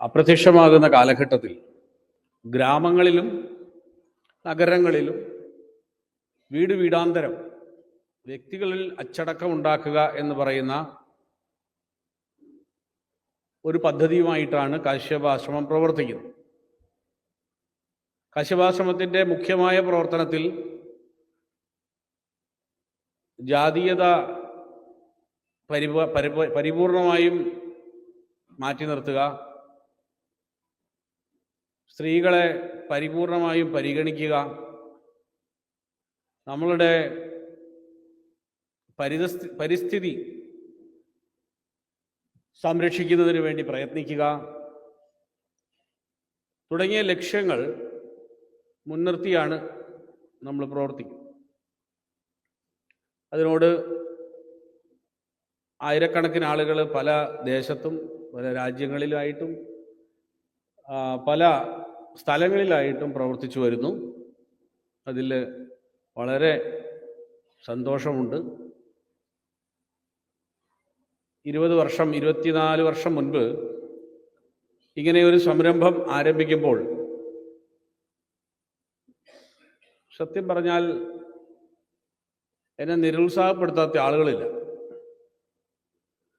അപ്രത്യക്ഷമാകുന്ന കാലഘട്ടത്തിൽ ഗ്രാമങ്ങളിലും നഗരങ്ങളിലും വീട് വീടാന്തരം വ്യക്തികളിൽ അച്ചടക്കം ഉണ്ടാക്കുക എന്ന് പറയുന്ന ഒരു പദ്ധതിയുമായിട്ടാണ് കാശ്യപാശ്രമം പ്രവർത്തിക്കുന്നത്. കാശ്യപാശ്രമത്തിന്റെ മുഖ്യമായ പ്രവർത്തനത്തിൽ ജാതീയത പരിപ പരിപ- പരിപൂർണമായും മാറ്റി നിർത്തുക സ്ത്രീകളെ പരിപൂർണമായും പരിഗണിക്കുക. നമ്മളുടെ പരിതസ്ഥി പരിസ്ഥിതി സംരക്ഷിക്കുന്നതിന് വേണ്ടി പ്രയത്നിക്കുക. തുടങ്ങിയ ലക്ഷ്യങ്ങൾ മുൻനിർത്തിയാണ് നമ്മൾ പ്രവർത്തിക്കുന്നത്. അതിനോട് ആയിരക്കണക്കിന് ആളുകൾ പല ദേശത്തും പല രാജ്യങ്ങളിലായിട്ടും പല സ്ഥലങ്ങളിലായിട്ടും പ്രവർത്തിച്ചു വരുന്നു. അതിൽ വളരെ സന്തോഷമുണ്ട്. ഇരുപത് വർഷം ഇരുപത്തിനാല് വർഷം മുൻപ് ഇങ്ങനെ ഒരു സംരംഭം ആരംഭിക്കുമ്പോൾ സത്യം പറഞ്ഞാൽ എന്നെ നിരുത്സാഹപ്പെടുത്താത്ത ആളുകളില്ല.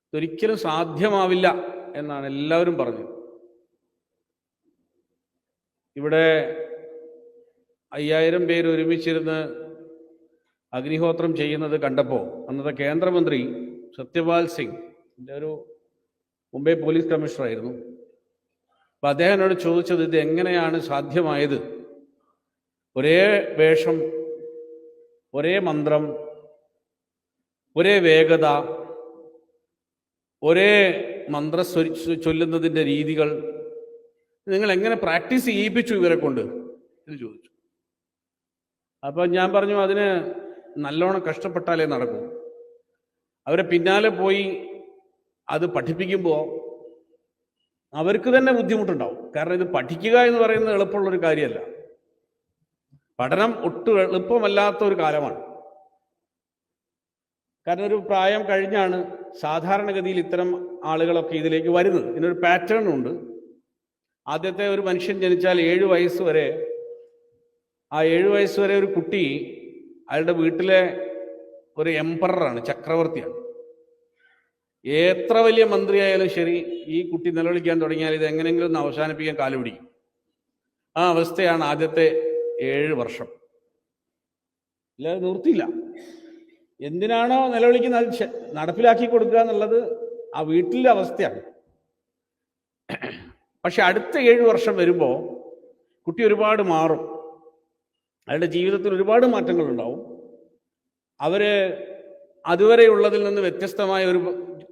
ഇതൊരിക്കലും സാധ്യമാവില്ല എന്നാണ് എല്ലാവരും പറഞ്ഞത്. ഇവിടെ അയ്യായിരം പേര് ഒരുമിച്ചിരുന്ന് അഗ്നിഹോത്രം ചെയ്യുന്നത് കണ്ടപ്പോൾ അന്നത്തെ കേന്ദ്രമന്ത്രി സത്യപാൽ സിംഗ് എന്റെ ഒരു മുംബൈ പോലീസ് കമ്മീഷണറായിരുന്നു അപ്പം അദ്ദേഹം എന്നോട് ചോദിച്ചത് ഇത് എങ്ങനെയാണ് സാധ്യമായത്? ഒരേ വേഷം ഒരേ മന്ത്രം ഒരേ വേഗത ഒരേ മന്ത്ര ചൊല്ലുന്നതിന്റെ രീതികൾ നിങ്ങൾ എങ്ങനെ പ്രാക്ടീസ് ചെയ്യിപ്പിച്ചു ഇവരെ കൊണ്ട്? എന്ന് ചോദിച്ചു. അപ്പോൾ ഞാൻ പറഞ്ഞു അതിന് നല്ലോണം കഷ്ടപ്പെട്ടാലേ നടക്കൂ. അവരെ പിന്നാലെ പോയി അത് പഠിപ്പിക്കുമ്പോൾ അവർക്ക് തന്നെ ബുദ്ധിമുട്ടുണ്ടാവും. കാരണം ഇത് പഠിക്കുക എന്ന് പറയുന്നത് എളുപ്പമുള്ളൊരു കാര്യമല്ല. പഠനം ഒട്ടും എളുപ്പമല്ലാത്ത ഒരു കാലമാണ്. കാരണം ഒരു പ്രായം കഴിഞ്ഞാണ് സാധാരണഗതിയിൽ ഇത്തരം ആളുകളൊക്കെ ഇതിലേക്ക് വരുന്നത്. ഇതിനൊരു പാറ്റേൺ ഉണ്ട്. ആദ്യത്തെ ഒരു മനുഷ്യൻ ജനിച്ചാൽ ഏഴ് വയസ്സ് വരെ. ആ ഏഴ് വയസ്സ് വരെ ഒരു കുട്ടി അയാളുടെ വീട്ടിലെ ഒരു എംപററാണ് ചക്രവർത്തിയാണ്. എത്ര വലിയ മന്ത്രിയായാലും ശരി ഈ കുട്ടി നിലവിളിക്കാൻ തുടങ്ങിയാൽ ഇത് എങ്ങനെയെങ്കിലും ഒന്ന് അവസാനിപ്പിക്കാൻ കാലുപിടിക്കും ആ അവസ്ഥയാണ് ആദ്യത്തെ ഏഴ് വർഷം. ഇല്ലാതെ നിർത്തിയില്ല എന്തിനാണോ നിലവിളിക്കുന്നത്? നടപ്പിലാക്കി കൊടുക്കുക എന്നുള്ളത് ആ വീട്ടിലെ അവസ്ഥയാണ്. പക്ഷെ അടുത്ത ഏഴ് വർഷം വരുമ്പോൾ കുട്ടി ഒരുപാട് മാറും. അയാളുടെ ജീവിതത്തിൽ ഒരുപാട് മാറ്റങ്ങൾ ഉണ്ടാവും അവർ അതുവരെ ഉള്ളതിൽ നിന്ന് വ്യത്യസ്തമായ ഒരു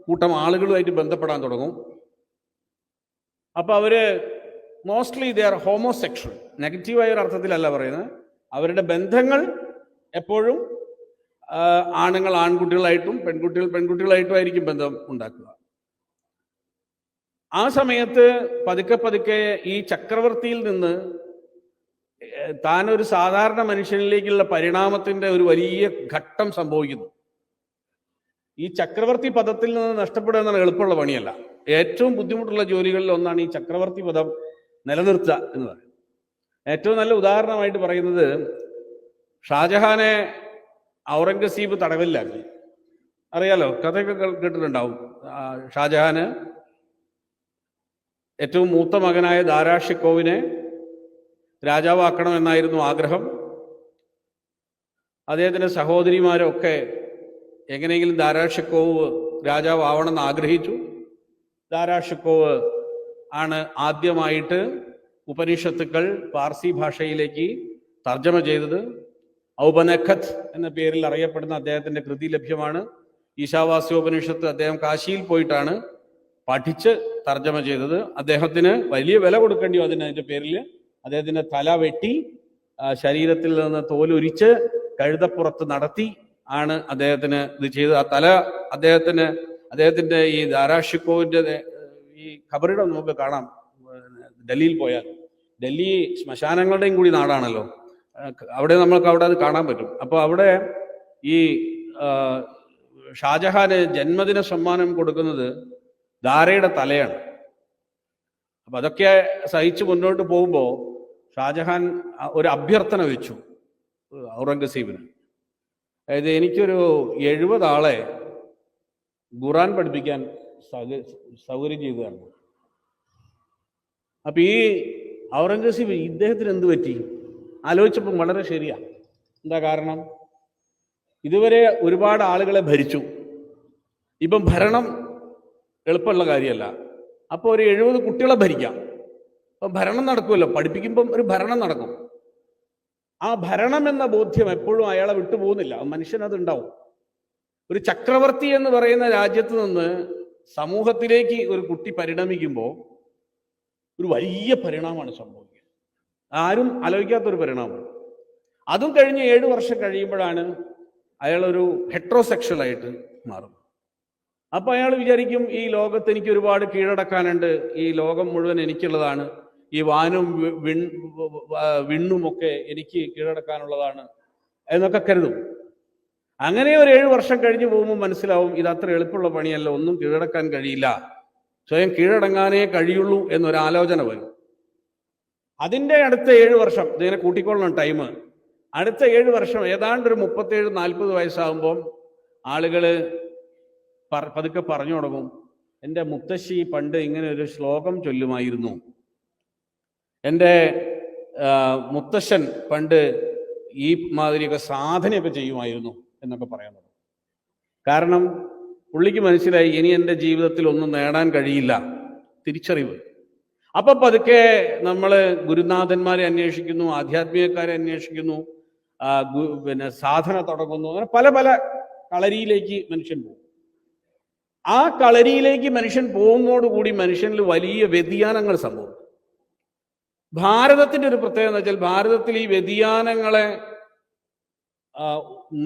കൂട്ടം ആളുകളുമായിട്ട് ബന്ധപ്പെടാൻ തുടങ്ങും. അപ്പോൾ അവർ മോസ്റ്റ്ലി ദേ ആർ ഹോമോസെക്ഷൽ നെഗറ്റീവായ ഒരു അർത്ഥത്തിലല്ല പറയുന്നത്. അവരുടെ ബന്ധങ്ങൾ എപ്പോഴും ആണുങ്ങൾ ആൺകുട്ടികളായിട്ടും പെൺകുട്ടികൾ പെൺകുട്ടികളായിട്ടും ആയിരിക്കും ബന്ധം ഉണ്ടാക്കുക. ആ സമയത്ത് പതുക്കെ പതുക്കെ ഈ ചക്രവർത്തിയിൽ നിന്ന് താൻ ഒരു സാധാരണ മനുഷ്യനിലേക്കുള്ള പരിണാമത്തിന്റെ ഒരു വലിയ ഘട്ടം സംഭവിക്കുന്നു. ഈ ചക്രവർത്തി പദത്തിൽ നിന്ന് നഷ്ടപ്പെടുക എന്നാണ് എളുപ്പമുള്ള പണിയല്ല. ഏറ്റവും ബുദ്ധിമുട്ടുള്ള ജോലികളിൽ ഒന്നാണ് ഈ ചക്രവർത്തി പദം നിലനിർത്തുക എന്ന് പറയുന്നത്. ഏറ്റവും നല്ല ഉദാഹരണമായിട്ട് പറയുന്നത് ഷാജഹാനെ ഔറംഗസീബ് തടവിലാക്കി അറിയാലോ? കഥയൊക്കെ കേട്ടിട്ടുണ്ടാവും. ഷാജഹാന് ഏറ്റവും മൂത്ത മകനായ ദാരാഷിക്കോവിനെ രാജാവാക്കണമെന്നായിരുന്നു ആഗ്രഹം. അദ്ദേഹത്തിന്റെ സഹോദരിമാരൊക്കെ എങ്ങനെയെങ്കിലും ദാരാഷിക്കോവ് രാജാവാവണമെന്ന് ആഗ്രഹിച്ചു. ദാരാഷിക്കോവ് ആണ് ആദ്യമായിട്ട് ഉപനിഷത്തുക്കൾ പാർസി ഭാഷയിലേക്ക് തർജമ ചെയ്തത്. ഔപനഖത്ത് എന്ന പേരിൽ അറിയപ്പെടുന്ന അദ്ദേഹത്തിന്റെ കൃതി ലഭ്യമാണ്. ഈശാവാസ്യോപനിഷത്ത് അദ്ദേഹം കാശിയിൽ പോയിട്ടാണ് പഠിച്ച് തർജമ ചെയ്തത്. അദ്ദേഹത്തിന് വലിയ വില കൊടുക്കേണ്ടി വന്നു അതിന്റെ പേരിൽ. അദ്ദേഹത്തിന്റെ തല വെട്ടി ശരീരത്തിൽ നിന്ന് തോലൊരിച്ച് കഴുതപ്പുറത്ത് നടത്തി ആണ് അദ്ദേഹത്തിന് ഇത് ചെയ്തത്. ആ തല അദ്ദേഹത്തിന് അദ്ദേഹത്തിന്റെ ഈ ധാരാഷിക്കോവിന്റെ ഈ ഖബറിടം നമുക്ക് കാണാം. ഡൽഹിയിൽ പോയാൽ. ഡൽഹി ശ്മശാനങ്ങളുടെയും കൂടി നാടാണല്ലോ. അവിടെ നമ്മൾക്ക് അവിടെ അത് കാണാൻ പറ്റും. അപ്പോൾ അവിടെ ഈ ഷാജഹാന് ജന്മദിന സമ്മാനം കൊടുക്കുന്നത് ദാരയുടെ തലയാണ്. അപ്പൊ അതൊക്കെ സഹിച്ച് മുന്നോട്ട് പോകുമ്പോൾ ഷാജഹാൻ ഒരു അഭ്യർത്ഥന വെച്ചു ഔറംഗസീബിന്. അതായത് എനിക്കൊരു എഴുപത് ആളെ ഖുറാൻ പഠിപ്പിക്കാൻ സൗക- സൗകര്യം ചെയ്തു അപ്പൊ ഈ ഔറംഗസീബ് ഇദ്ദേഹത്തിന് എന്ത് പറ്റി? ആലോചിച്ചപ്പം വളരെ ശരിയാ. എന്താ കാരണം? ഇതുവരെ ഒരുപാട് ആളുകളെ ഭരിച്ചു. ഇപ്പം ഭരണം എളുപ്പമുള്ള കാര്യമല്ല. അപ്പോൾ ഒരു എഴുപത് കുട്ടികളെ ഭരിക്കാം. അപ്പം ഭരണം നടക്കുമല്ലോ. പഠിപ്പിക്കുമ്പം ഒരു ഭരണം നടക്കും. ആ ഭരണം എന്ന ബോധ്യം എപ്പോഴും അയാളെ വിട്ടുപോകുന്നില്ല മനുഷ്യനത് ഉണ്ടാവും ഒരു ചക്രവർത്തി എന്ന് പറയുന്ന രാജ്യത്ത് നിന്ന് സമൂഹത്തിലേക്ക് ഒരു കുട്ടി പരിണമിക്കുമ്പോൾ ഒരു വലിയ പരിണാമമാണ് സംഭവിക്കുന്നത് ആരും ആലോചിക്കാത്തൊരു പരിണാമം അതും കഴിഞ്ഞ് ഏഴ് വർഷം കഴിയുമ്പോഴാണ് അയാളൊരു ഹെട്രോസെക്ഷൽ ആയിട്ട് മാറും. അപ്പൊ അയാൾ വിചാരിക്കും ഈ ലോകത്ത് എനിക്ക് ഒരുപാട് കീഴടക്കാനുണ്ട് ഈ ലോകം മുഴുവൻ എനിക്കുള്ളതാണ് ഈ വാനും വിൺ വിണ്ണുമൊക്കെ എനിക്ക് കീഴടക്കാനുള്ളതാണ് എന്നൊക്കെ കരുതും. അങ്ങനെ ഒരു ഏഴ് വർഷം കഴിഞ്ഞു പോകുമ്പോൾ മനസ്സിലാവും ഇത് അത്ര എളുപ്പമുള്ള പണിയല്ല ഒന്നും കീഴടക്കാൻ കഴിയില്ല. സ്വയം കീഴടങ്ങാനേ കഴിയുള്ളൂ എന്നൊരാലോചന വരും. അതിന്റെ അടുത്ത ഏഴ് വർഷം ഇതിങ്ങനെ കൂട്ടിക്കൊള്ളണം ടൈം അടുത്ത ഏഴ് വർഷം ഏതാണ്ട് ഒരു മുപ്പത്തേഴ് നാൽപ്പത് വയസ്സാകുമ്പോൾ ആളുകൾ പറ- പതുക്കെ പറഞ്ഞു തുടങ്ങും. എന്റെ മുത്തശ്ശി പണ്ട് ഇങ്ങനെ ഒരു ശ്ലോകം ചൊല്ലുമായിരുന്നു. എന്റെ മുത്തശ്ശൻ പണ്ട് ഈ മാതിരിയൊക്കെ സാധനയൊക്കെ ചെയ്യുമായിരുന്നു എന്നൊക്കെ പറയാൻ കാരണം പുള്ളിക്ക് മനസ്സിലായി ഇനി എന്റെ ജീവിതത്തിൽ ഒന്നും നേടാൻ കഴിയില്ല. തിരിച്ചറിവ്. അപ്പൊ പതുക്കെ നമ്മൾ ഗുരുനാഥന്മാരെ അന്വേഷിക്കുന്നു ആധ്യാത്മികക്കാരെ അന്വേഷിക്കുന്നു പിന്നെ സാധന തുടങ്ങുന്നു അങ്ങനെ പല പല കളരിയിലേക്ക് മനുഷ്യൻ പോകും. ആ കളരിയിലേക്ക് മനുഷ്യൻ പോകുന്നതോടുകൂടി മനുഷ്യനിൽ വലിയ വ്യതിയാനങ്ങൾ സംഭവിക്കും. ഭാരതത്തിന്റെ ഒരു പ്രത്യേകത എന്ന് വെച്ചാൽ ഭാരതത്തിൽ ഈ വ്യതിയാനങ്ങളെ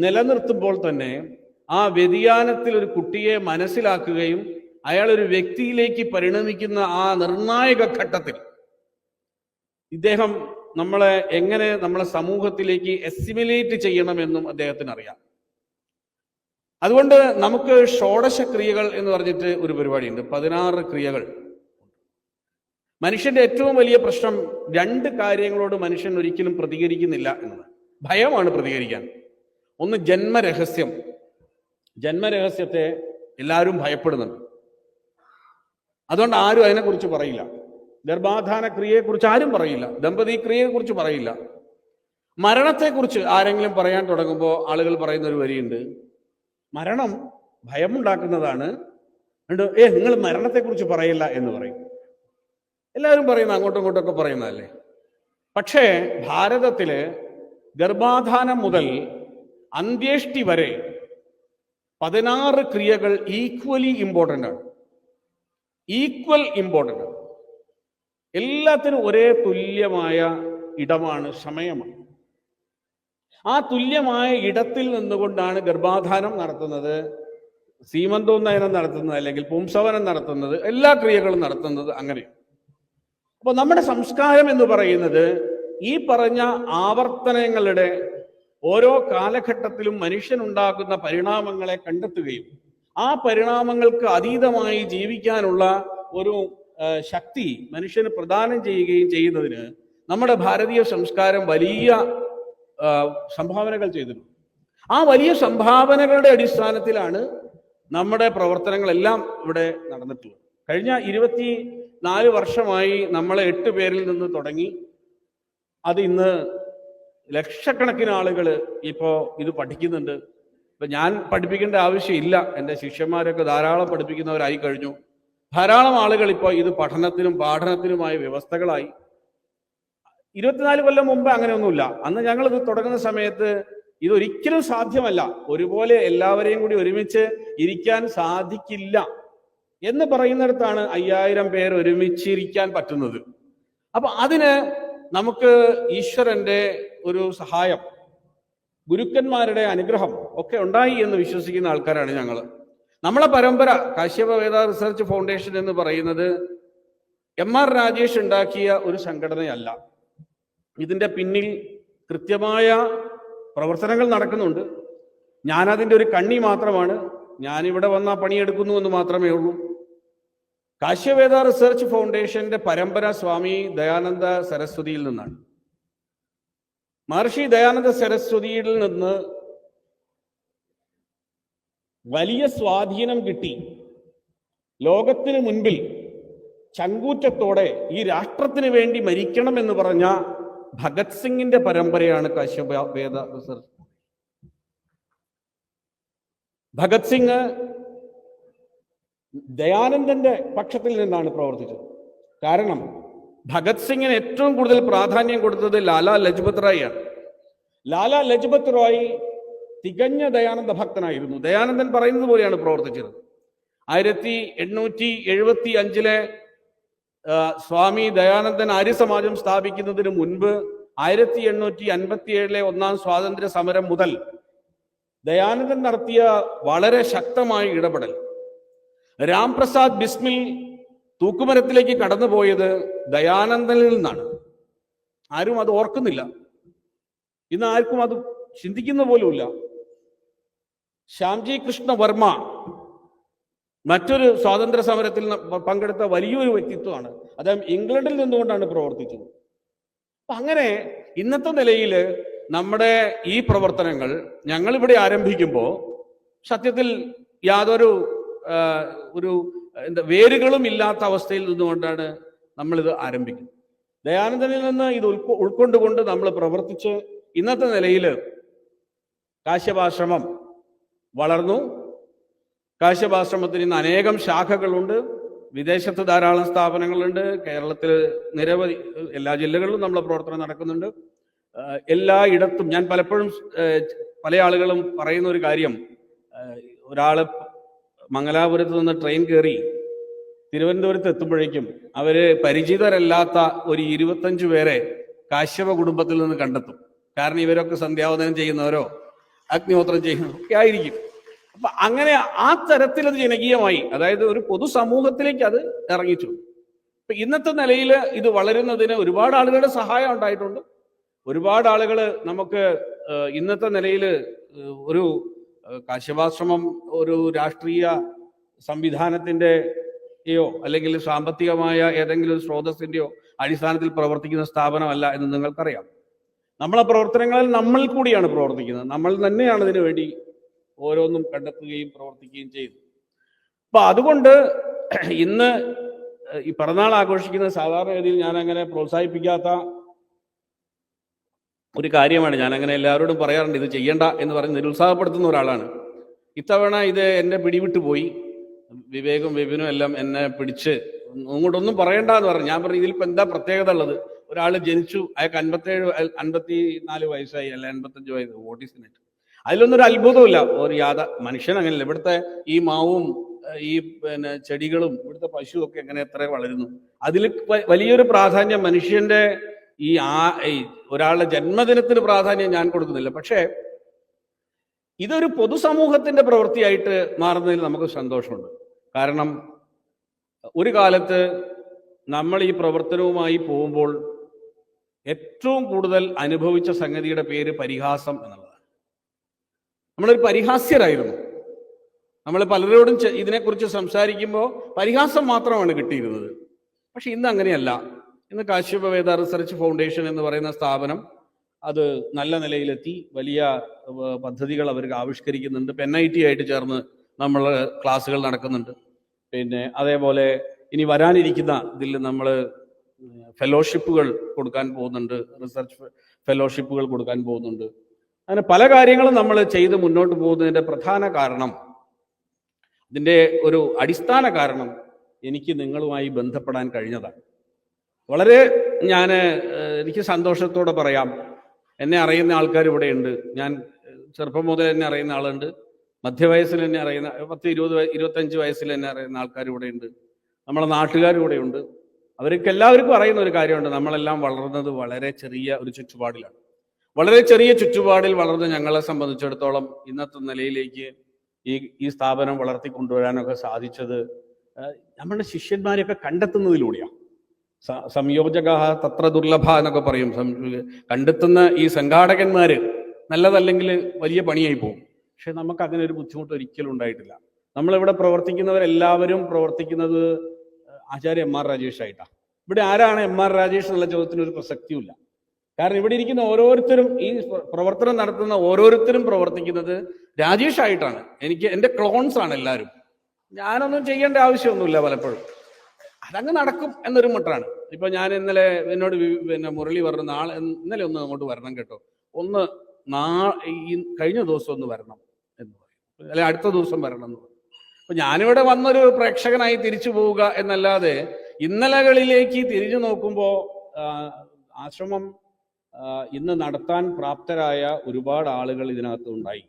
നിലനിർത്തുമ്പോൾ തന്നെ ആ വ്യതിയാനത്തിൽ ഒരു കുട്ടിയെ മനസ്സിലാക്കുകയും അയാൾ ഒരു വ്യക്തിയിലേക്ക് പരിണമിക്കുന്ന ആ നിർണായക ഘട്ടത്തിൽ ഇദ്ദേഹം നമ്മളെ എങ്ങനെ നമ്മളെ സമൂഹത്തിലേക്ക് എസ്റ്റിമുലേറ്റ് ചെയ്യണമെന്നും അദ്ദേഹത്തിന് അറിയാം അതുകൊണ്ട് നമുക്ക് ഷോഡശ ക്രിയകൾ എന്ന് പറഞ്ഞിട്ട് ഒരു പരിപാടിയുണ്ട്. പതിനാറ് ക്രിയകൾ. മനുഷ്യന്റെ ഏറ്റവും വലിയ പ്രശ്നം രണ്ട് കാര്യങ്ങളോട് മനുഷ്യൻ ഒരിക്കലും പ്രതികരിക്കുന്നില്ല എന്നത്. ഭയമാണ് പ്രതികരിക്കാൻ. ഒന്ന് ജന്മരഹസ്യം. ജന്മരഹസ്യത്തെ എല്ലാവരും ഭയപ്പെടുന്നുണ്ട്. അതുകൊണ്ട് ആരും അതിനെക്കുറിച്ച് പറയില്ല. ഗർഭാധാന ക്രിയയെക്കുറിച്ച് ആരും പറയില്ല. ദമ്പതി ക്രിയയെക്കുറിച്ച് പറയില്ല. മരണത്തെക്കുറിച്ച് ആരെങ്കിലും പറയാൻ തുടങ്ങുമ്പോൾ ആളുകൾ പറയുന്ന ഒരു വരിയുണ്ട്. മരണം ഭയമുണ്ടാക്കുന്നതാണ്. ഏ നിങ്ങൾ മരണത്തെക്കുറിച്ച് പറയില്ല എന്ന് പറയും. എല്ലാവരും പറയുന്ന അങ്ങോട്ടും ഇങ്ങോട്ടും ഒക്കെ പറയുന്നതല്ലേ? പക്ഷേ ഭാരതത്തിൽ ഗർഭാധാനം മുതൽ അന്ത്യേഷ്ടി വരെ പതിനാറ് ക്രിയകൾ ഈക്വലി ഇമ്പോർട്ടന്റ് ആണ്. ഈക്വൽ ഇമ്പോർട്ടന്റ് ആണ്. എല്ലാത്തിനും ഒരേ തുല്യമായ ഇടമാണ് സമയമാണ്. ആ തുല്യമായ ഇടത്തിൽ നിന്നുകൊണ്ടാണ് ഗർഭാധാനം നടത്തുന്നത് സീമന്തോന്നയനം നടത്തുന്നത് അല്ലെങ്കിൽ പുംസവനം നടത്തുന്നത് എല്ലാ ക്രിയകളും നടത്തുന്നത് അങ്ങനെ. അപ്പോൾ നമ്മുടെ സംസ്കാരം എന്ന് പറയുന്നത് ഈ പറഞ്ഞ ആവർത്തനങ്ങളുടെ ഓരോ കാലഘട്ടത്തിലും മനുഷ്യനുണ്ടാക്കുന്ന പരിണാമങ്ങളെ കണ്ടെത്തുകയും ആ പരിണാമങ്ങൾക്ക് അതീതമായി ജീവിക്കാനുള്ള ഒരു ശക്തി മനുഷ്യന് പ്രദാനം ചെയ്യുകയും ചെയ്യുന്നതിന് നമ്മുടെ ഭാരതീയ സംസ്കാരം വലിയ സംഭാവനകൾ ചെയ്തിരുന്നു. ആ വലിയ സംഭാവനകളുടെ അടിസ്ഥാനത്തിലാണ് നമ്മുടെ പ്രവർത്തനങ്ങളെല്ലാം ഇവിടെ നടന്നിട്ടുള്ളത്. കഴിഞ്ഞ ഇരുപത്തി നാല് വർഷമായി നമ്മളെ എട്ട് പേരിൽ നിന്ന് തുടങ്ങി അത് ഇന്ന് ലക്ഷക്കണക്കിന് ആളുകൾ ഇപ്പോൾ ഇത് പഠിക്കുന്നുണ്ട്. ഇപ്പം ഞാൻ പഠിപ്പിക്കേണ്ട ആവശ്യമില്ല. എന്റെ ശിഷ്യന്മാരൊക്കെ ധാരാളം പഠിപ്പിക്കുന്നവരായി കഴിഞ്ഞു. ധാരാളം ആളുകൾ ഇപ്പോൾ ഇത് പഠനത്തിനും പാഠനത്തിനുമായ വ്യവസ്ഥകളായി ഇരുപത്തിനാല് കൊല്ലം മുമ്പ് അങ്ങനെയൊന്നുമില്ല. അന്ന് ഞങ്ങൾ ഇത് തുടങ്ങുന്ന സമയത്ത് ഇതൊരിക്കലും സാധ്യമല്ല. ഒരുപോലെ എല്ലാവരെയും കൂടി ഒരുമിച്ച് ഇരിക്കാൻ സാധിക്കില്ല എന്ന് പറയുന്നിടത്താണ് അയ്യായിരം പേർ ഒരുമിച്ചിരിക്കാൻ പറ്റുന്നത്. അപ്പൊ അതിന് നമുക്ക് ഈശ്വരന്റെ ഒരു സഹായം ഗുരുക്കന്മാരുടെ അനുഗ്രഹം ഒക്കെ ഉണ്ടായി എന്ന് വിശ്വസിക്കുന്ന ആൾക്കാരാണ് ഞങ്ങൾ നമ്മളെ പരമ്പര കാശ്യപ വേദ റിസർച്ച് ഫൗണ്ടേഷൻ എന്ന് പറയുന്നത് എം ആർ രാജേഷ് ഉണ്ടാക്കിയ ഒരു സംഘടനയല്ല. ഇതിന്റെ പിന്നിൽ കൃത്യമായ പ്രവർത്തനങ്ങൾ നടക്കുന്നുണ്ട്. ഞാനതിന്റെ ഒരു കണ്ണി മാത്രമാണ്. ഞാനിവിടെ വന്ന പണിയെടുക്കുന്നു എന്ന് മാത്രമേ ഉള്ളൂ. കാശ്യവേദ റിസർച്ച് ഫൗണ്ടേഷന്റെ പരമ്പര സ്വാമി ദയാനന്ദ സരസ്വതിയിൽ നിന്നാണ്. മഹർഷി ദയാനന്ദ സരസ്വതിയിൽ നിന്ന് വലിയ സ്വാധീനം കിട്ടി. ലോകത്തിന് മുൻപിൽ ചങ്കൂറ്റത്തോടെ ഈ രാഷ്ട്രത്തിന് വേണ്ടി മരിക്കണം എന്ന് പറഞ്ഞ ഭഗത് സിംഗിന്റെ പരമ്പരയാണ് കാശ്യപ വേദ റിസർച്ച് ഭഗത് സിംഗ് ദയാനന്ദന്റെ പക്ഷത്തിൽ നിന്നാണ് പ്രവർത്തിച്ചത്. കാരണം ഭഗത് സിംഗിന് ഏറ്റവും കൂടുതൽ പ്രാധാന്യം കൊടുത്തത് ലാലാ ലജ്പത് റായ് ആണ് ലാലാ ലജ്പത് റോയ് തികഞ്ഞ ദയാനന്ദ ഭക്തനായിരുന്നു. ദയാനന്ദൻ പറയുന്നത് പോലെയാണ് പ്രവർത്തിച്ചത്. ആയിരത്തി എണ്ണൂറ്റി എഴുപത്തി അഞ്ചിലെ സ്വാമി ദയാനന്ദൻ ആര്യസമാജം സ്ഥാപിക്കുന്നതിന് മുൻപ് ആയിരത്തി എണ്ണൂറ്റി അൻപത്തി ഏഴിലെ ഒന്നാം സ്വാതന്ത്ര്യ സമരം മുതൽ ദയാനന്ദൻ നടത്തിയ വളരെ ശക്തമായ ഇടപെടൽ. രാംപ്രസാദ് ബിസ്മിൽ തൂക്കുമരത്തിലേക്ക് കടന്നുപോയത് ദയാനന്ദനിൽ നിന്നാണ്. ആരും അത് ഓർക്കുന്നില്ല. ഇന്ന് ആർക്കും അത് ചിന്തിക്കുന്ന പോലുമില്ല. ശ്യാംജി കൃഷ്ണ വർമ്മ മറ്റൊരു സ്വാതന്ത്ര്യ സമരത്തിൽ പങ്കെടുത്ത വലിയൊരു വ്യക്തിത്വമാണ്. അദ്ദേഹം ഇംഗ്ലണ്ടിൽ നിന്നുകൊണ്ടാണ് പ്രവർത്തിച്ചത്. അപ്പൊ അങ്ങനെ ഇന്നത്തെ നിലയിൽ നമ്മുടെ ഈ പ്രവർത്തനങ്ങൾ ഞങ്ങൾ ഇവിടെ ആരംഭിക്കുമ്പോൾ സത്യത്തിൽ യാതൊരു ഒരു എന്താ വേരുകളും ഇല്ലാത്ത അവസ്ഥയിൽ നിന്നുകൊണ്ടാണ് നമ്മളിത് ആരംഭിക്കുന്നത്. ദയാനന്ദനിൽ നിന്ന് ഇത് ഉൾക്കൊ ഉൾക്കൊണ്ടുകൊണ്ട് നമ്മൾ പ്രവർത്തിച്ച് ഇന്നത്തെ നിലയിൽ കാശ്യപാശ്രമം വളർന്നു. കാശ്യപാശ്രമത്തിന് ഇന്ന് അനേകം ശാഖകളുണ്ട്. വിദേശത്ത് ധാരാളം സ്ഥാപനങ്ങളുണ്ട്. കേരളത്തിൽ നിരവധി എല്ലാ ജില്ലകളിലും നമ്മളെ പ്രവർത്തനം നടക്കുന്നുണ്ട്. എല്ലായിടത്തും ഞാൻ പലപ്പോഴും പല ആളുകളും പറയുന്ന ഒരു കാര്യം. ഒരാൾ മംഗലാപുരത്ത് നിന്ന് ട്രെയിൻ കയറി തിരുവനന്തപുരത്ത് എത്തുമ്പോഴേക്കും അവർ പരിചിതരല്ലാത്ത ഒരു ഇരുപത്തഞ്ചു പേരെ കാശ്യപ കുടുംബത്തിൽ നിന്ന് കണ്ടെത്തും. കാരണം ഇവരൊക്കെ സന്ധ്യാവതനം ചെയ്യുന്നവരോ അഗ്നിഹോത്രം ചെയ്യുന്നവരോ ഒക്കെ ആയിരിക്കും. അപ്പൊ അങ്ങനെ ആ തരത്തിൽ അത് ജനകീയമായി അതായത് ഒരു പൊതുസമൂഹത്തിലേക്ക് അത് ഇറങ്ങിച്ചു. ഇപ്പൊ ഇന്നത്തെ നിലയിൽ ഇത് വളരുന്നതിന് ഒരുപാട് ആളുകളുടെ സഹായം ഉണ്ടായിട്ടുണ്ട്. ഒരുപാട് ആളുകൾ നമുക്ക് ഇന്നത്തെ നിലയിൽ ഒരു കാശ്യവാശ്രമം ഒരു രാഷ്ട്രീയ സംവിധാനത്തിന്റെ യോ അല്ലെങ്കിൽ സാമ്പത്തികമായ ഏതെങ്കിലും ഒരു സ്രോതസ്സിന്റെയോ അടിസ്ഥാനത്തിൽ പ്രവർത്തിക്കുന്ന സ്ഥാപനമല്ല എന്ന് നിങ്ങൾക്കറിയാം. നമ്മളെ പ്രവർത്തനങ്ങളിൽ നമ്മൾ കൂടിയാണ് പ്രവർത്തിക്കുന്നത്. നമ്മൾ തന്നെയാണ് ഇതിനു വേണ്ടി ഓരോന്നും കണ്ടെത്തുകയും പ്രവർത്തിക്കുകയും ചെയ്തു. അപ്പൊ അതുകൊണ്ട് ഇന്ന് ഈ പിറന്നാൾ ആഘോഷിക്കുന്ന സാധാരണഗതിയിൽ ഞാൻ അങ്ങനെ പ്രോത്സാഹിപ്പിക്കാത്ത ഒരു കാര്യമാണ്. ഞാൻ അങ്ങനെ എല്ലാവരോടും പറയാറുണ്ട് ഇത് ചെയ്യണ്ട എന്ന് പറഞ്ഞ് നിരുത്സാഹപ്പെടുത്തുന്ന ഒരാളാണ്. ഇത്തവണ ഇത് എന്നെ പിടിവിട്ടു പോയി. വിവേകും വിപിനും എല്ലാം എന്നെ പിടിച്ച് അങ്ങോട്ടൊന്നും പറയണ്ട എന്ന് പറഞ്ഞു. ഞാൻ പറഞ്ഞു ഇതിലിപ്പോ എന്താ പ്രത്യേകത ഉള്ളത്? ഒരാൾ ജനിച്ചു അയാൾക്ക് അൻപത്തേഴ് അൻപത്തി നാല് വയസ്സായി അല്ലെ അൻപത്തഞ്ച് വയസ്സ് ഈസ് അതിലൊന്നും ഒരു അത്ഭുതമില്ല ഒരു യാത മനുഷ്യൻ അങ്ങനെയല്ല ഇവിടുത്തെ ഈ മാവും ഈ പിന്നെ ചെടികളും ഇവിടുത്തെ പശുവും ഒക്കെ എങ്ങനെ എത്ര വളരുന്നു. അതിൽ വലിയൊരു പ്രാധാന്യം മനുഷ്യന്റെ ഈ ആ ഒരാളുടെ ജന്മദിനത്തിന് പ്രാധാന്യം ഞാൻ കൊടുക്കുന്നില്ല. പക്ഷേ ഇതൊരു പൊതുസമൂഹത്തിന്റെ പ്രവൃത്തിയായിട്ട് മാറുന്നതിൽ നമുക്ക് സന്തോഷമുണ്ട്. കാരണം ഒരു കാലത്ത് നമ്മൾ ഈ പ്രവർത്തനവുമായി പോകുമ്പോൾ ഏറ്റവും കൂടുതൽ അനുഭവിച്ച സംഗതിയുടെ പേര് പരിഹാസം എന്നുള്ളതാണ്. നമ്മളൊരു പരിഹാസ്യരായിരുന്നു. നമ്മൾ പലരോടും ഇതിനെക്കുറിച്ച് സംസാരിക്കുമ്പോൾ പരിഹാസം മാത്രമാണ് കിട്ടിയിരുന്നത്. പക്ഷെ ഇന്ന് അങ്ങനെയല്ല. ഇന്ന് കാശ്യപ വേദ റിസർച്ച് ഫൗണ്ടേഷൻ എന്ന് പറയുന്ന സ്ഥാപനം അത് നല്ല നിലയിലെത്തി. വലിയ പദ്ധതികൾ അവർ ആവിഷ്കരിക്കുന്നുണ്ട്. എൻ ഐ ടി ആയിട്ട് ചേർന്ന് നമ്മൾ ക്ലാസ്സുകൾ നടക്കുന്നുണ്ട്. പിന്നെ അതേപോലെ ഇനി വരാനിരിക്കുന്ന ഇതിൽ നമ്മൾ ഫെലോഷിപ്പുകൾ കൊടുക്കാൻ പോകുന്നുണ്ട്. റിസർച്ച് ഫെലോഷിപ്പുകൾ കൊടുക്കാൻ പോകുന്നുണ്ട്. അങ്ങനെ പല കാര്യങ്ങളും നമ്മൾ ചെയ്ത് മുന്നോട്ട് പോകുന്നതിന്റെ പ്രധാന കാരണം ഇതിന്റെ ഒരു അടിസ്ഥാന കാരണം എനിക്ക് നിങ്ങളുമായി ബന്ധപ്പെടാൻ കഴിഞ്ഞതാണ്. വളരെ ഞാൻ എനിക്ക് സന്തോഷത്തോടെ പറയാം. എന്നെ അറിയുന്ന ആൾക്കാർ ഇവിടെ ഉണ്ട് ഞാൻ ചെറുപ്പം മുതൽ എന്നെ അറിയുന്ന ആളുണ്ട്. മധ്യവയസ്സിൽ എന്നെ അറിയുന്ന പത്ത് ഇരുപത് ഇരുപത്തഞ്ച് വയസ്സിൽ എന്നെ അറിയുന്ന ആൾക്കാർ ഇവിടെ ഉണ്ട് നമ്മളെ നാട്ടുകാർ ഇവിടെ ഉണ്ട് അവർക്ക് എല്ലാവർക്കും അറിയുന്ന ഒരു കാര്യമുണ്ട്. നമ്മളെല്ലാം വളർന്നത് വളരെ ചെറിയ ഒരു ചുറ്റുപാടിലാണ്. വളരെ ചെറിയ ചുറ്റുപാടിൽ വളർന്ന ഞങ്ങളെ സംബന്ധിച്ചിടത്തോളം ഇന്നത്തെ നിലയിലേക്ക് ഈ ഈ സ്ഥാപനം വളർത്തി കൊണ്ടുവരാനൊക്കെ സാധിച്ചത് നമ്മുടെ ശിഷ്യന്മാരെയൊക്കെ കണ്ടെത്തുന്നതിലൂടെയാണ് സംയോജക തത്ര ദുർലഭ എന്നൊക്കെ പറയും. കണ്ടെത്തുന്ന ഈ സംഘാടകന്മാര് നല്ലതല്ലെങ്കിൽ വലിയ പണിയായി പോകും. പക്ഷെ നമുക്ക് അങ്ങനെ ഒരു ബുദ്ധിമുട്ട് ഒരിക്കലും ഉണ്ടായിട്ടില്ല. നമ്മളിവിടെ പ്രവർത്തിക്കുന്നവരെല്ലാവരും പ്രവർത്തിക്കുന്നത് ആചാര്യ എം ആർ രാജേഷ് ആയിട്ടാ ഇവിടെ ആരാണ് എം ആർ രാജേഷ് എന്നുള്ള ചോദ്യത്തിന് ഒരു പ്രസക്തിയുമില്ല. കാരണം ഇവിടെ ഇരിക്കുന്ന ഓരോരുത്തരും ഈ പ്രവർത്തനം നടത്തുന്ന ഓരോരുത്തരും പ്രവർത്തിക്കുന്നത് രാജേഷ് ആയിട്ടാണ് എനിക്ക് എന്റെ ക്ലോൺസ് ആണ് എല്ലാവരും. ഞാനൊന്നും ചെയ്യേണ്ട ആവശ്യമൊന്നുമില്ല പലപ്പോഴും. അതങ്ങ് നടക്കും എന്നൊരു മുട്ടാണ്. ഇപ്പൊ ഞാൻ ഇന്നലെ എന്നോട് പിന്നെ മുരളി പറഞ്ഞു നാളെ ഇന്നലെ ഒന്ന് അങ്ങോട്ട് വരണം കേട്ടോ. ഒന്ന് നാ ഈ കഴിഞ്ഞ ദിവസം ഒന്ന് വരണം എന്ന് പറയും. അല്ലെ അടുത്ത ദിവസം വരണം എന്ന് പറയും. അപ്പൊ ഞാനിവിടെ വന്നൊരു പ്രേക്ഷകനായി തിരിച്ചു പോവുക എന്നല്ലാതെ ഇന്നലകളിലേക്ക് തിരിഞ്ഞു നോക്കുമ്പോൾ ആശ്രമം ഇന്ന് നടത്താൻ പ്രാപ്തരായ ഒരുപാട് ആളുകൾ ഇതിനകത്ത് ഉണ്ടായി.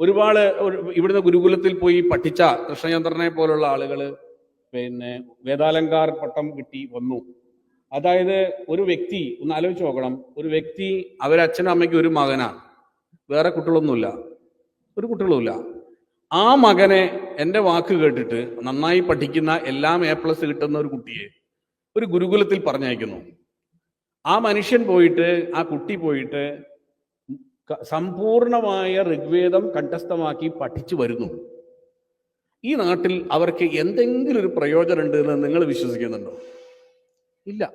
ഒരുപാട് ഒരു- ഇവിടുന്ന് ഗുരുകുലത്തിൽ പോയി പഠിച്ച കൃഷ്ണചന്ദ്രനെ പോലുള്ള ആളുകൾ പിന്നെ വേദാലങ്കാർ പട്ടം കിട്ടി വന്നു. അതായത് ഒരു വ്യക്തി ഒന്ന് ആലോചിച്ച് നോക്കണം. ഒരു വ്യക്തി അവരച്ഛനും അമ്മയ്ക്ക് ഒരു മകനാണ്. വേറെ കുട്ടികളൊന്നുമില്ല. ഒരു കുട്ടികളുമില്ല. ആ മകനെ എന്റെ വാക്ക് കേട്ടിട്ട് നന്നായി പഠിക്കുന്ന എല്ലാം എ പ്ലസ് കിട്ടുന്ന ഒരു കുട്ടിയെ ഒരു ഗുരുകുലത്തിൽ പറഞ്ഞയക്കുന്നു. ആ മനുഷ്യൻ പോയിട്ട് ആ കുട്ടി പോയിട്ട് സമ്പൂർണമായ ഋഗ്വേദം കണ്ഠസ്ഥമാക്കി പഠിച്ചു വരുന്നു. ഈ നാട്ടിൽ അവർക്ക് എന്തെങ്കിലും ഒരു പ്രയോജനം ഉണ്ട് എന്ന് നിങ്ങൾ വിശ്വസിക്കുന്നുണ്ടോ? ഇല്ല.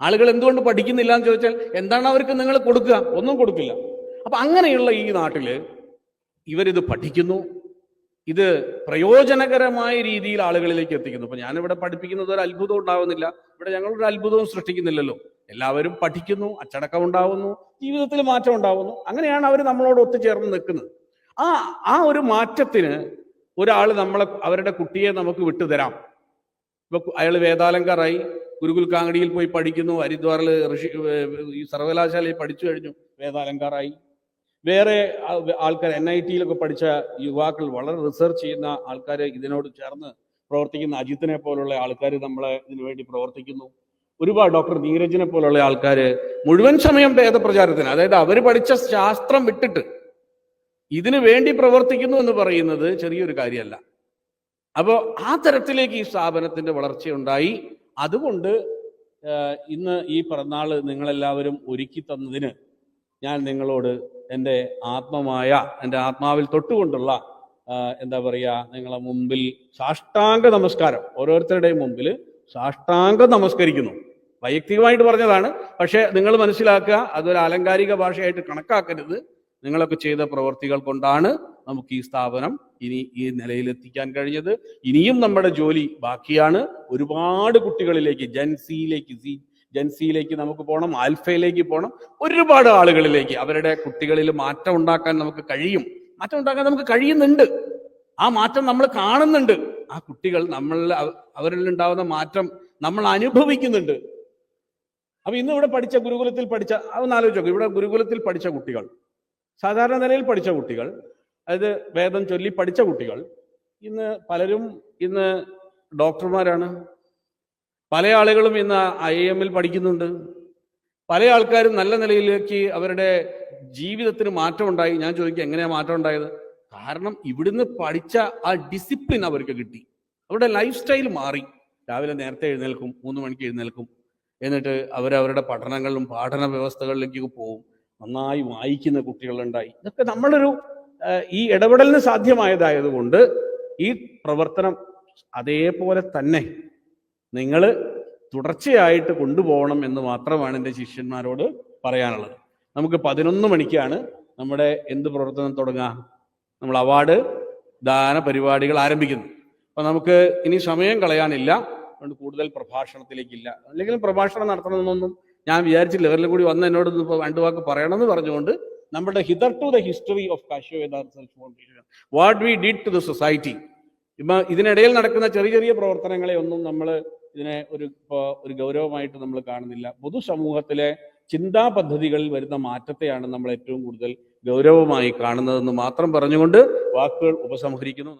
ആളുകൾ എന്തുകൊണ്ട് പഠിക്കുന്നില്ല എന്ന് ചോദിച്ചാൽ എന്താണ് അവർക്ക് നിങ്ങൾ കൊടുക്കുക? ഒന്നും കൊടുക്കില്ല. അപ്പൊ അങ്ങനെയുള്ള ഈ നാട്ടിൽ ഇവരിത് പഠിക്കുന്നു. ഇത് പ്രയോജനകരമായ രീതിയിൽ ആളുകളിലേക്ക് എത്തിക്കുന്നു. അപ്പൊ ഞാനിവിടെ പഠിപ്പിക്കുന്നത് ഒരു അത്ഭുതം ഉണ്ടാവുന്നില്ല. ഇവിടെ ഞങ്ങളൊരു അത്ഭുതവും സൃഷ്ടിക്കുന്നില്ലല്ലോ. എല്ലാവരും പഠിക്കുന്നു അച്ചടക്കം ഉണ്ടാവുന്നു ജീവിതത്തിൽ മാറ്റം ഉണ്ടാവുന്നു അങ്ങനെയാണ് അവർ നമ്മളോട് ഒത്തുചേർന്ന് നിൽക്കുന്നത്. ആ ആ ഒരു മാറ്റത്തിന് ഒരാൾ നമ്മളെ അവരുടെ കുട്ടിയെ നമുക്ക് വിട്ടുതരാം. ഇപ്പൊ അയാൾ വേദാലങ്കറായി ഗുരുകുൽ കാങ്ങടിയിൽ പോയി പഠിക്കുന്നു ഹരിദ്വാറിൽ ഋഷി ഈ സർവകലാശാലയിൽ പഠിച്ചു കഴിഞ്ഞു വേദാലങ്കാറായി വേറെ ആൾക്കാർ എൻ ഐ ടിയിലൊക്കെ പഠിച്ച യുവാക്കൾ വളരെ റിസർച്ച് ചെയ്യുന്ന ആൾക്കാർ ഇതിനോട് ചേർന്ന് പ്രവർത്തിക്കുന്ന അജിത്തിനെ പോലുള്ള ആൾക്കാർ നമ്മളെ ഇതിനു വേണ്ടി പ്രവർത്തിക്കുന്നു. ഒരുപാട് ഡോക്ടർ നീരജിനെ പോലുള്ള ആൾക്കാർ മുഴുവൻ സമയം വേദപ്രചാരത്തിന് അതായത് അവർ പഠിച്ച ശാസ്ത്രം വിട്ടിട്ട് ഇതിനു വേണ്ടി പ്രവർത്തിക്കുന്നു എന്ന് പറയുന്നത് ചെറിയൊരു കാര്യമല്ല. അപ്പോൾ ആ തരത്തിലേക്ക് ഈ സ്ഥാപനത്തിന്റെ വളർച്ചയുണ്ടായി. അതുകൊണ്ട് ഇന്ന് ഈ പിറന്നാൾ നിങ്ങളെല്ലാവരും ഒരുക്കി തന്നതിന് ഞാൻ നിങ്ങളോട് എന്റെ ആത്മമായ എന്റെ ആത്മാവിൽ തൊട്ടുകൊണ്ടുള്ള എന്താ പറയുക നിങ്ങളെ മുമ്പിൽ സാഷ്ടാംഗ നമസ്കാരം ഓരോരുത്തരുടെയും മുമ്പിൽ സാഷ്ടാംഗം നമസ്കരിക്കുന്നു. വൈയക്തികമായിട്ട് പറഞ്ഞതാണ്. പക്ഷേ നിങ്ങൾ മനസ്സിലാക്കുക അതൊരു ആലങ്കാരിക ഭാഷയായിട്ട് കണക്കാക്കരുത്. നിങ്ങളൊക്കെ ചെയ്ത പ്രവർത്തികൾ കൊണ്ടാണ് നമുക്ക് ഈ സ്ഥാപനം ഇനി ഈ നിലയിലെത്തിക്കാൻ കഴിഞ്ഞത്. ഇനിയും നമ്മുടെ ജോലി ബാക്കിയാണ്. ഒരുപാട് കുട്ടികളിലേക്ക് ജൻസിയിലേക്ക് സി ജൻസിയിലേക്ക് നമുക്ക് പോകണം ആൽഫയിലേക്ക് പോകണം ഒരുപാട് ആളുകളിലേക്ക് അവരുടെ കുട്ടികളിൽ മാറ്റം ഉണ്ടാക്കാൻ നമുക്ക് കഴിയും. മാറ്റം ഉണ്ടാക്കാൻ നമുക്ക് കഴിയുന്നുണ്ട്. ആ മാറ്റം നമ്മൾ കാണുന്നുണ്ട്. ആ കുട്ടികൾ നമ്മളിൽ അവരിൽ ഉണ്ടാവുന്ന മാറ്റം നമ്മൾ അനുഭവിക്കുന്നുണ്ട്. അപ്പൊ ഇന്ന് ഇവിടെ പഠിച്ച ഗുരുകുലത്തിൽ പഠിച്ച അതൊന്ന് ആലോചിച്ചു ഇവിടെ ഗുരുകുലത്തിൽ പഠിച്ച കുട്ടികൾ സാധാരണ നിലയിൽ പഠിച്ച കുട്ടികൾ അതായത് വേദം ചൊല്ലി പഠിച്ച കുട്ടികൾ ഇന്ന് പലരും ഇന്ന് ഡോക്ടർമാരാണ്. പല ആളുകളും ഇന്ന് ഐ എമ്മിൽ പഠിക്കുന്നുണ്ട്. പല ആൾക്കാരും നല്ല നിലയിലേക്ക് അവരുടെ ജീവിതത്തിന് മാറ്റമുണ്ടായി ഞാൻ ചോദിക്കുക എങ്ങനെയാ മാറ്റം ഉണ്ടായത്? കാരണം ഇവിടുന്ന് പഠിച്ച ആ ഡിസിപ്ലിൻ അവർക്ക് കിട്ടി. അവരുടെ ലൈഫ് സ്റ്റൈൽ മാറി. രാവിലെ നേരത്തെ എഴുന്നേൽക്കും മൂന്ന് മണിക്ക് എഴുന്നേൽക്കും എന്നിട്ട് അവരവരുടെ പഠനങ്ങളിലും പാഠന വ്യവസ്ഥകളിലേക്ക് പോവും. നന്നായി വായിക്കുന്ന കുട്ടികളുണ്ടായി. ഇതൊക്കെ നമ്മളൊരു ഈ ഇടപെടലിന് സാധ്യമായതായതുകൊണ്ട് ഈ പ്രവർത്തനം അതേപോലെ തന്നെ നിങ്ങൾ തുടർച്ചയായിട്ട് കൊണ്ടുപോകണം എന്ന് മാത്രമാണ് എന്റെ ശിഷ്യന്മാരോട് പറയാനുള്ളത്. നമുക്ക് പതിനൊന്ന് മണിക്കാണ് നമ്മുടെ എന്ത് പ്രവർത്തനം തുടങ്ങുക നമ്മൾ അവാർഡ് ദാന പരിപാടികൾ ആരംഭിക്കുന്നു അപ്പം നമുക്ക് ഇനി സമയം കളയാനില്ല. അതുകൊണ്ട് കൂടുതൽ പ്രഭാഷണത്തിലേക്കില്ല. അല്ലെങ്കിൽ പ്രഭാഷണം നടത്തണമെന്നൊന്നും ഞാൻ വിചാരിച്ചില്ല. ഇവരിലും കൂടി വന്ന് എന്നോട് ഇപ്പൊ രണ്ടു വാക്ക് പറയണമെന്ന് പറഞ്ഞുകൊണ്ട് നമ്മുടെ hitherto the history of research foundation what we did to the society ഇപ്പൊ ഇതിനിടയിൽ നടക്കുന്ന ചെറിയ ചെറിയ പ്രവർത്തനങ്ങളെ ഒന്നും നമ്മൾ ഇതിനെ ഒരു ഒരു ഗൗരവമായിട്ട് നമ്മൾ കാണുന്നില്ല. പൊതുസമൂഹത്തിലെ ചിന്താ പദ്ധതികളിൽ വരുന്ന മാറ്റത്തെയാണ് നമ്മൾ ഏറ്റവും കൂടുതൽ ഗൗരവമായി കാണുന്നതെന്ന് മാത്രം പറഞ്ഞുകൊണ്ട് വാക്കുകൾ ഉപസംഹരിക്കുന്നു.